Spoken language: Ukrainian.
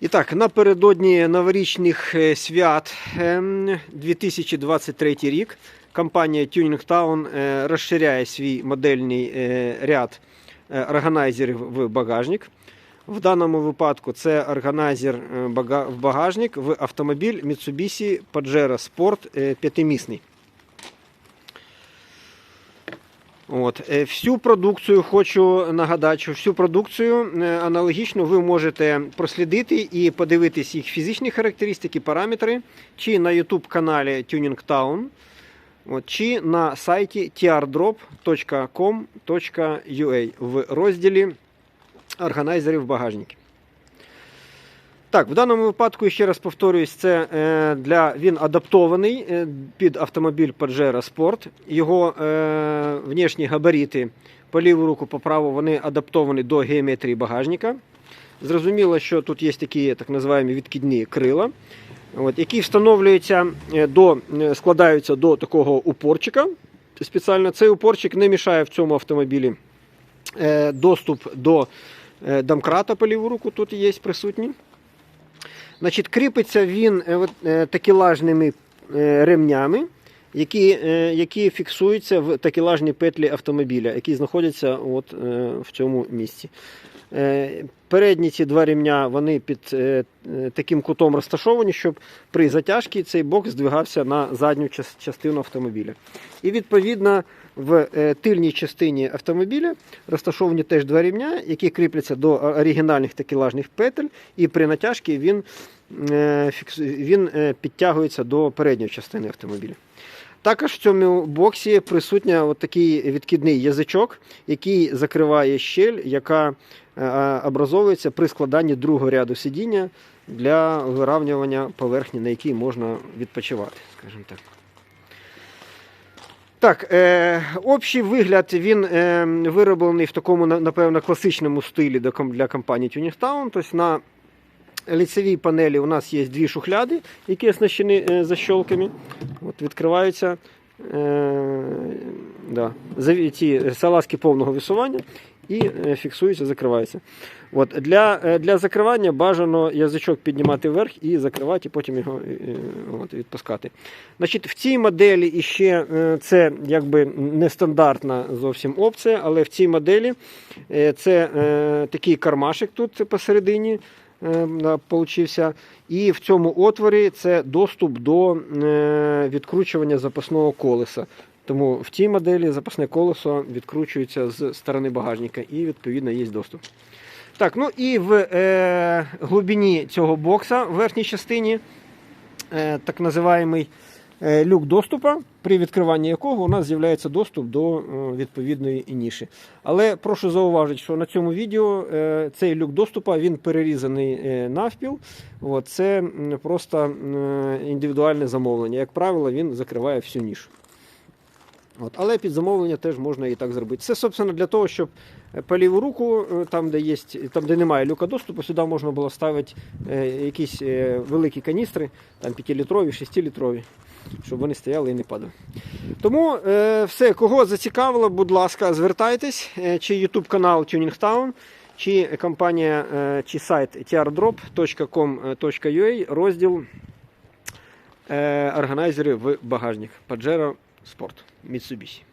І так, напередодні новорічних е, свят ем, 2023 рік компанія Tuning Town е, розширяє свій модельний е, ряд органайзерів в багажник. В даному випадку це органайзер в багажник в автомобіль Mitsubishi Pajero Sport п'ятимісний. От. е, Всю продукцію хочу нагадати, що всю продукцію е, аналогічно ви можете прослідити і подивитись їх фізичні характеристики, параметри, чи на YouTube каналі Tuning Town, от, чи на сайті trdrop.com.ua в розділі органайзерів багажників. Так, в даному випадку, ще раз повторюсь, це е, для, він адаптований е, під автомобіль Pajero Sport. Його е, внешні габарити по ліву руку, по праву, вони адаптовані до геометрії багажника. Зрозуміло, що тут є такі так називаємо відкидні крила, от, які встановлюються е, до, складаються до такого упорчика. Спеціально цей упорчик не мішає в цьому автомобілі доступ до домкрата по ліву руку, тут є присутній. Значить, кріпиться він такілажними от, е, такелажними е, ремнями, які, е, які фіксуються в такілажні петлі автомобіля, які знаходяться от, е, в цьому місці. Е, Передні ці два ремня вони під е, е, таким кутом розташовані, щоб при затяжці цей бок здвигався на задню частину автомобіля. І відповідно в е, тильній частині автомобіля розташовані теж два ремня, які кріпляться до оригінальних такелажних петель, і при натяжці він, е, він е, підтягується до передньої частини автомобіля. Також в цьому боксі присутня такий відкидний язичок, який закриває щель, яка е, образовується при складанні другого ряду сидіння для виравнювання поверхні, на якій можна відпочивати. Скажімо так. Так, е, общий вигляд він е, вироблений в такому, напевно, класичному стилі для компанії Tuning Town. Тобто на лицевій панелі у нас є дві шухляди, які оснащені е, защолками. От відкриваються е, да, ті салазки повного висування і е, фіксуються, закриваються. От, для, е, для закривання бажано язичок піднімати вверх і закривати, і потім його е, от, відпускати. Значить, в цій моделі іще це якби нестандартна зовсім опція, але в цій моделі це такий кармашик тут посередині получився. І в цьому отворі це доступ до відкручування запасного колеса. Тому в цій моделі запасне колесо відкручується з сторони багажника і відповідно є доступ. Так, ну і в е, глибині цього бокса, в верхній частині, е, так називаємий е, люк доступу, при відкриванні якого у нас з'являється доступ до е, відповідної ніші. Але прошу зауважити, що на цьому відео е, цей люк доступу він перерізаний е, навпіл. От, це просто м, індивідуальне замовлення. Як правило, він закриває всю нішу. От, але під замовлення теж можна і так зробити. Це, собственно, для того, щоб е, по ліву руку, е, там, де є, там, де немає люка доступу, сюди можна було ставити е, якісь великі каністри, там 5-літрові, 6-літрові, щоб вони стояли і не падали. Тому все, кого зацікавило, будь ласка, звертайтесь, чи YouTube канал Tuning Town, чи компанія, чи сайт trdrop.com.ua, розділ органайзери в багажник Pajero Sport Mitsubishi.